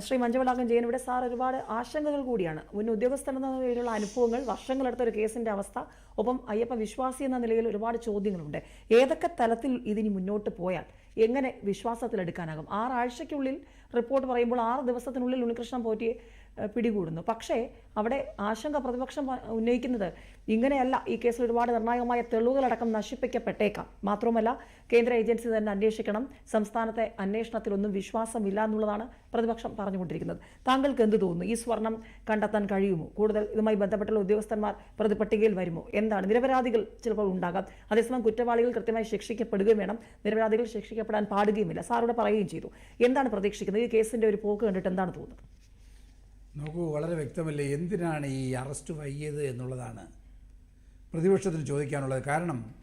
ശ്രീ മഞ്ചവളാകം ജയൻ ഇവിടെ സാർ ഒരുപാട് ആശങ്കകൾ കൂടിയാണ്. മുൻ ഉദ്യോഗസ്ഥൻ എന്ന നിലയിലുള്ള അനുഭവങ്ങൾ വർഷങ്ങളെടുത്ത ഒരു കേസിന്റെ അവസ്ഥ ഒപ്പം അയ്യപ്പ വിശ്വാസി എന്ന നിലയിൽ ഒരുപാട് ചോദ്യങ്ങളുണ്ട്. ഏതൊക്കെ തലത്തിൽ ഇതിനി മുന്നോട്ട് പോയാൽ എങ്ങനെ വിശ്വാസത്തിലെടുക്കാനാകും? ആറാഴ്ചയ്ക്കുള്ളിൽ റിപ്പോർട്ട് പറയുമ്പോൾ ആറ് ദിവസത്തിനുള്ളിൽ ഉണ്ണികൃഷ്ണൻ പോറ്റിയെ പിടികൂടുന്നു. പക്ഷേ അവിടെ ആശങ്ക പ്രതിപക്ഷം ഉന്നയിക്കുന്നത് ഇങ്ങനെയല്ല. ഈ കേസിൽ ഒരുപാട് നിർണായകമായ തെളിവുകളടക്കം നശിപ്പിക്കപ്പെട്ടേക്കാം. മാത്രമല്ല കേന്ദ്ര ഏജൻസി തന്നെ അന്വേഷിക്കണം. സംസ്ഥാനത്തെ അന്വേഷണത്തിലൊന്നും വിശ്വാസമില്ല എന്നുള്ളതാണ് പ്രതിപക്ഷം പറഞ്ഞുകൊണ്ടിരിക്കുന്നത്. താങ്കൾക്ക് എന്ത് തോന്നുന്നു? ഈ സ്വർണം കണ്ടെത്താൻ കഴിയുമോ? കൂടുതൽ ഇതുമായി ബന്ധപ്പെട്ടുള്ള ഉദ്യോഗസ്ഥന്മാർ പ്രതിപട്ടികയിൽ വരുമോ? എന്താണ്? നിരപരാധികൾ ചിലപ്പോൾ ഉണ്ടാകാം. അതേസമയം കുറ്റവാളികൾ കൃത്യമായി ശിക്ഷിക്കപ്പെടുകയും വേണം. നിരപരാധികൾ ശിക്ഷിക്കപ്പെടാൻ പാടുകയുമില്ല. സാറോട് പറയുകയും ചെയ്തു. എന്താണ് പ്രതീക്ഷിക്കുന്നത്? ഈ കേസിന്റെ ഒരു പോക്ക് കണ്ടിട്ട് എന്താണ് തോന്നുന്നത്? നോക്കൂ വളരെ വ്യക്തമല്ലേ? എന്തിനാണ് ഈ അറസ്റ്റ് വൈകിയത് എന്നുള്ളതാണ് പ്രതിപക്ഷത്തിന് ചോദിക്കാനുള്ളത്. കാരണം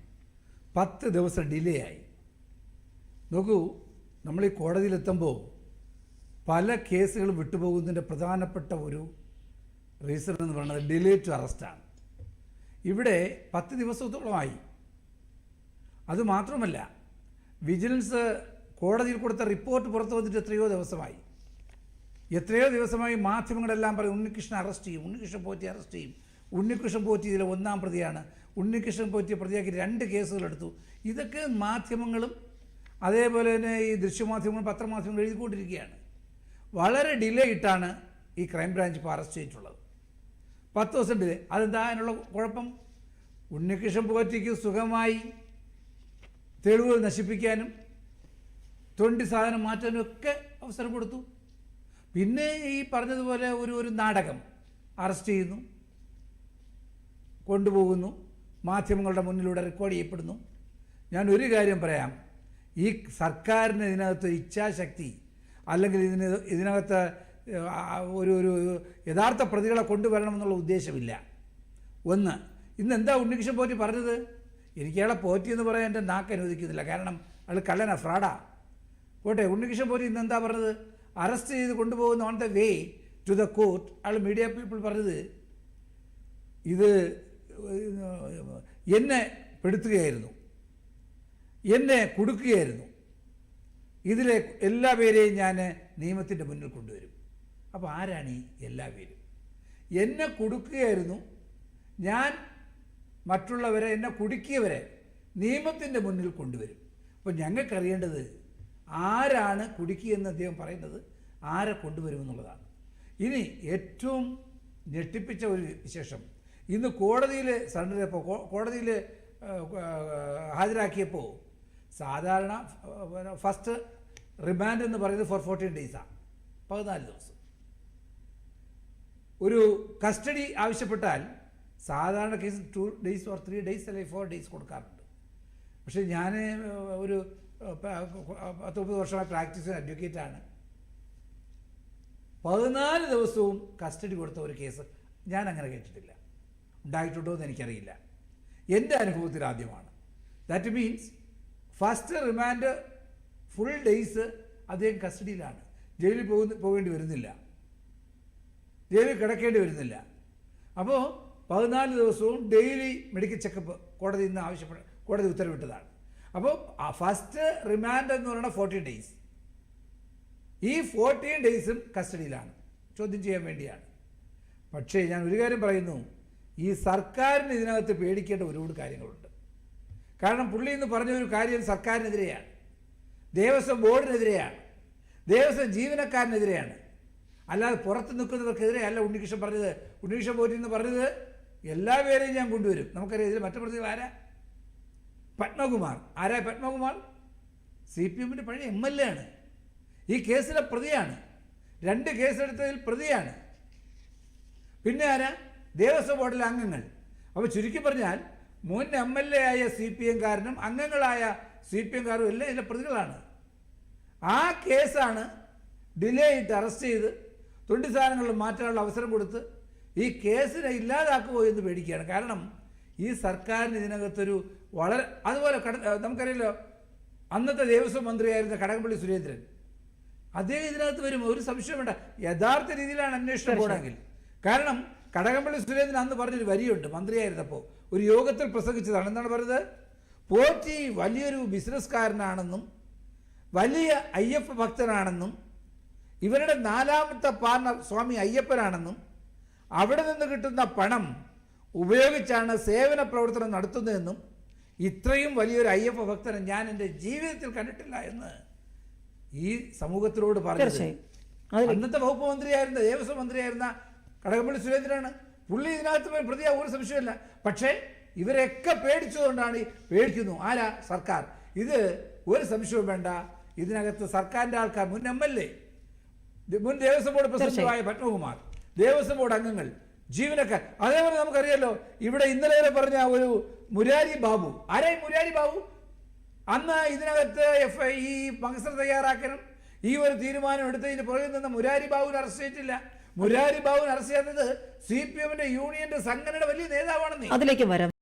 പത്ത് ദിവസം ഡിലേ ആയി നോക്കൂ നമ്മൾ ഈ കോടതിയിലെത്തുമ്പോൾ പല കേസുകളും വിട്ടുപോകുന്നതിന്റെ പ്രധാനപ്പെട്ട ഒരു റീസൺ എന്ന് പറയുന്നത് ഡിലേ ടു അറസ്റ്റാണ്. ഇവിടെ പത്ത് ദിവസത്തോളമായി. അതുമാത്രമല്ല വിജിലൻസ് കോടതിയിൽ കൊടുത്ത റിപ്പോർട്ട് പുറത്തു വന്നിട്ട് എത്രയോ ദിവസമായി. എത്രയോ ദിവസമായി മാധ്യമങ്ങളെല്ലാം പറയും ഉണ്ണികൃഷ്ണൻ അറസ്റ്റ് ചെയ്യും ഉണ്ണികൃഷ്ണൻ പോറ്റി അറസ്റ്റ് ചെയ്യും. ഉണ്ണികൃഷ്ണൻ പോറ്റി ഇതിലെ ഒന്നാം പ്രതിയാണ്. ഉണ്ണികൃഷ്ണൻ പോറ്റി പ്രതിയാക്കി രണ്ട് കേസുകളെടുത്തു ഇതൊക്കെ മാധ്യമങ്ങളും അതേപോലെ തന്നെ ഈ ദൃശ്യമാധ്യമങ്ങളും പത്രമാധ്യമങ്ങളും എഴുതിക്കൊണ്ടിരിക്കുകയാണ്. വളരെ ഡിലേ ഇട്ടാണ് ഈ ക്രൈംബ്രാഞ്ച് ഇപ്പോൾ അറസ്റ്റ് ചെയ്തിട്ടുള്ളത്. പത്ത് ദിവസം ഡിലേ അതെന്താ അതിനുള്ള കുഴപ്പം? ഉണ്ണികൃഷ്ണൻ പോറ്റിക്ക് സുഖമായി തെളിവുകൾ നശിപ്പിക്കാനും തൊണ്ടി സാധനം മാറ്റാനും ഒക്കെ അവസരം കൊടുത്തു. പിന്നെ ഈ പറഞ്ഞതുപോലെ ഒരു ഒരു നാടകം അറസ്റ്റ് ചെയ്യുന്നു കൊണ്ടുപോകുന്നു മാധ്യമങ്ങളുടെ മുന്നിലൂടെ റെക്കോർഡ് ചെയ്യപ്പെടുന്നു. ഞാൻ ഒരു കാര്യം പറയാം. ഈ സർക്കാരിന് ഇതിനകത്ത് ഇച്ഛാശക്തി അല്ലെങ്കിൽ ഇതിന് ഇതിനകത്ത് ഒരു ഒരു യഥാർത്ഥ പ്രതികളെ കൊണ്ടുവരണമെന്നുള്ള ഉദ്ദേശമില്ല. ഒന്ന് ഇന്ന് എന്താ ഉണ്ണികൃഷ്ണൻ പോറ്റി പറഞ്ഞത്? എനിക്ക് അയാളെ പോറ്റി എന്ന് പറയാൻ എന്റെ നാക്ക് അനുവദിക്കുന്നില്ല. കാരണം അയാൾ കള്ളനാ ഫ്രാഡാ പോട്ടെ ഉണ്ണികൃഷ്ണൻ പോറ്റി ഇന്ന് എന്താ പറഞ്ഞത്? അറസ്റ്റ് ചെയ്ത് കൊണ്ടുപോകുന്ന on the way to the court അയാൾ മീഡിയ പീപ്പിൾ പറഞ്ഞത് ഇത് എന്നെ പെടുത്തുകയായിരുന്നു. എന്നെ കുടുക്കുകയായിരുന്നു. ഇതിലെ എല്ലാ പേരെയും ഞാൻ നിയമത്തിന്റെ മുന്നിൽ കൊണ്ടുവരും. അപ്പോൾ ആരാണ് ഈ എല്ലാ പേരും? എന്നെ കുടുക്കുകയായിരുന്നു. ഞാൻ മറ്റുള്ളവരെ എന്നെ കുടുക്കിയവരെ നിയമത്തിന്റെ മുന്നിൽ കൊണ്ടുവരും. അപ്പോൾ ഞങ്ങൾക്കറിയേണ്ടത് ആരാണ് കുടുക്കിയെന്ന് അദ്ദേഹം പറയുന്നത്? ആരെ കൊണ്ടുവരുമെന്നുള്ളതാണ് ഇനി ഏറ്റവും ഞെട്ടിപ്പിച്ച ഒരു വിശേഷം. ഇന്ന് കോടതിയിൽ സറണ്ടർ ചെയ്തപ്പോൾ കോടതിയിൽ ഹാജരാക്കിയപ്പോൾ സാധാരണ ഫസ്റ്റ് റിമാൻഡ് എന്ന് പറയുന്നത് ഫോർ ഫോർട്ടീൻ ഡേയ്സാണ് പതിനാല് ദിവസം. ഒരു കസ്റ്റഡി ആവശ്യപ്പെട്ടാൽ സാധാരണ case two days or three days അല്ലെങ്കിൽ ഫോർ ഡേയ്സ് കൊടുക്കാറുണ്ട്. പക്ഷേ ഞാൻ ഒരു പത്ത് മുപ്പത് വർഷമായി പ്രാക്ടീസ് അഡ്വക്കേറ്റാണ് പതിനാല് ദിവസവും കസ്റ്റഡി കൊടുത്ത ഒരു കേസ് ഞാൻ അങ്ങനെ കേട്ടിട്ടില്ല. ഉണ്ടായിട്ടുണ്ടോ എന്ന് എനിക്കറിയില്ല. എന്റെ അനുഭവത്തിൽ ആദ്യമാണ്. That means first remand full days അദ്ദേഹം കസ്റ്റഡിയിലാണ്. ജയിലിൽ പോകുന്ന പോകേണ്ടി വരുന്നില്ല. ജയിലിൽ കിടക്കേണ്ടി വരുന്നില്ല. അപ്പോൾ പതിനാല് ദിവസവും ഡെയിലി മെഡിക്കൽ ചെക്കപ്പ് കോടതി ഇന്ന് ആവശ്യപ്പെട്ട കോടതി ഉത്തരവിട്ടതാണ്. അപ്പോൾ ഫസ്റ്റ് റിമാൻഡ് എന്ന് പറയുന്നത് ഫോർട്ടീൻ ഡേയ്സ് ഈ ഫോർട്ടീൻ ഡേയ്സും കസ്റ്റഡിയിലാണ്. ചോദ്യം ചെയ്യാൻ വേണ്ടിയാണ്. പക്ഷേ ഞാൻ ഒരു കാര്യം പറയുന്നു. ഈ സർക്കാരിന് ഇതിനകത്ത് പേടിക്കേണ്ട ഒരുപാട് കാര്യങ്ങളുണ്ട്. കാരണം പുള്ളി എന്ന് പറഞ്ഞ ഒരു കാര്യം സർക്കാരിനെതിരെയാണ്. ദേവസ്വം ബോർഡിനെതിരെയാണ്. ദേവസ്വം ജീവനക്കാരനെതിരെയാണ്. അല്ലാതെ പുറത്ത് നിൽക്കുന്നവർക്കെതിരെ അല്ല ഉണ്ണികൃഷ്ണൻ പറഞ്ഞത്. ഉണ്ണികൃഷ്ണൻ പോറ്റി എന്ന് പറഞ്ഞത് എല്ലാ പേരെയും ഞാൻ കൊണ്ടുവരും. നമുക്കറിയാം ഇതിൽ മറ്റു പ്രതികൾ ആരാ? പത്മകുമാർ. ആരാ പത്മകുമാർ? സി പി എമ്മിന്റെ പഴയ എം എൽ എ ആണ്. ഈ കേസിലെ പ്രതിയാണ്. രണ്ട് കേസെടുത്തതിൽ പ്രതിയാണ്. പിന്നെ ആരാ? ദേവസ്വം ബോർഡിലെ അംഗങ്ങൾ. അപ്പോൾ ചുരുക്കി പറഞ്ഞാൽ മുൻ എം എൽ എ ആയ സി പി എംകാരനും അംഗങ്ങളായ സി പി എംകാരും എല്ലാം ഇതിലെ പ്രതികളാണ്. ആ കേസാണ് ഡിലേ ഇട്ട് അറസ്റ്റ് ചെയ്ത് തൊണ്ടി സാധനങ്ങളിൽ മാറ്റാനുള്ള അവസരം കൊടുത്ത് ഈ കേസിനെ ഇല്ലാതാക്കുമോ എന്ന് പേടിക്കുകയാണ്. കാരണം ഈ സർക്കാരിന് ഇതിനകത്തൊരു വളരെ അതുപോലെ കട നമുക്കറിയാലോ അന്നത്തെ ദേവസ്വം മന്ത്രിയായിരുന്ന കടകംപള്ളി സുരേന്ദ്രൻ. അദ്ദേഹം ഇതിനകത്ത് വരും ഒരു സംശയം വേണ്ട. യഥാർത്ഥ രീതിയിലാണ് അന്വേഷണം പോകണമെങ്കിൽ കാരണം കടകംപള്ളി സുരേന്ദ്രൻ അന്ന് പറഞ്ഞൊരു വരിയുണ്ട് മന്ത്രിയായിരുന്നപ്പോൾ ഒരു യോഗത്തിൽ പ്രസംഗിച്ചതാണ്. എന്താണ് പറഞ്ഞത്? പോറ്റി വലിയൊരു ബിസിനസ്സുകാരനാണെന്നും വലിയ അയ്യപ്പ ഭക്തനാണെന്നും ഇവരുടെ നാലാമത്തെ പാർട്ണർ സ്വാമി അയ്യപ്പനാണെന്നും അവിടെ നിന്ന് കിട്ടുന്ന പണം ഉപയോഗിച്ചാണ് സേവന പ്രവർത്തനം നടത്തുന്നതെന്നും ഇത്രയും വലിയൊരു അയ്യപ്പ ഭക്തനെ ഞാൻ എന്റെ ജീവിതത്തിൽ കണ്ടിട്ടില്ല എന്ന് ഈ സമൂഹത്തിനോട് പറഞ്ഞത്. അന്നത്തെ വകുപ്പ് മന്ത്രിയായിരുന്ന ദേവസ്വം മന്ത്രിയായിരുന്ന കടകംപള്ളി സുരേന്ദ്രനാണ്. പുള്ളി ഇതിനകത്ത് പ്രതിയാ ഒരു സംശയമില്ല പക്ഷേ ഇവരെയൊക്കെ പേടിച്ചതുകൊണ്ടാണ് ഈ പേടിക്കുന്നു. ആരാ? സർക്കാർ. ഇത് ഒരു സംശയവും വേണ്ട. ഇതിനകത്ത് സർക്കാരിന്റെ ആൾക്കാർ മുൻ എം എൽ എ മുൻ ദേവസ്വം ബോർഡ് പ്രസിഡന്റുമായ പത്മകുമാർ ദേവസ്വം ബോർഡ് അംഗങ്ങൾ ജീവനക്കാർ അതേപോലെ നമുക്കറിയാലോ ഇവിടെ ഇന്നലെ വരെ പറഞ്ഞ ഒരു മുരാരി ബാബു. ആരായി മുരാരി ബാബു? അന്ന് ഇതിനകത്ത് എഫ് ഐ ഈ മത്സരം തയ്യാറാക്കണം ഈ ഒരു തീരുമാനം എടുത്തതിന് പുറകിൽ നിന്ന് മുരാരി ബാബുവിനെ അറസ്റ്റ് ചെയ്തിട്ടില്ല. മുരാരി ബാബുവിനെ അറസ്റ്റ് ചെയ്യുന്നത് സി പി എമ്മിന്റെ യൂണിയന്റെ സംഘടന വലിയ നേതാവാണെന്ന്. അതിലേക്ക് വരാം.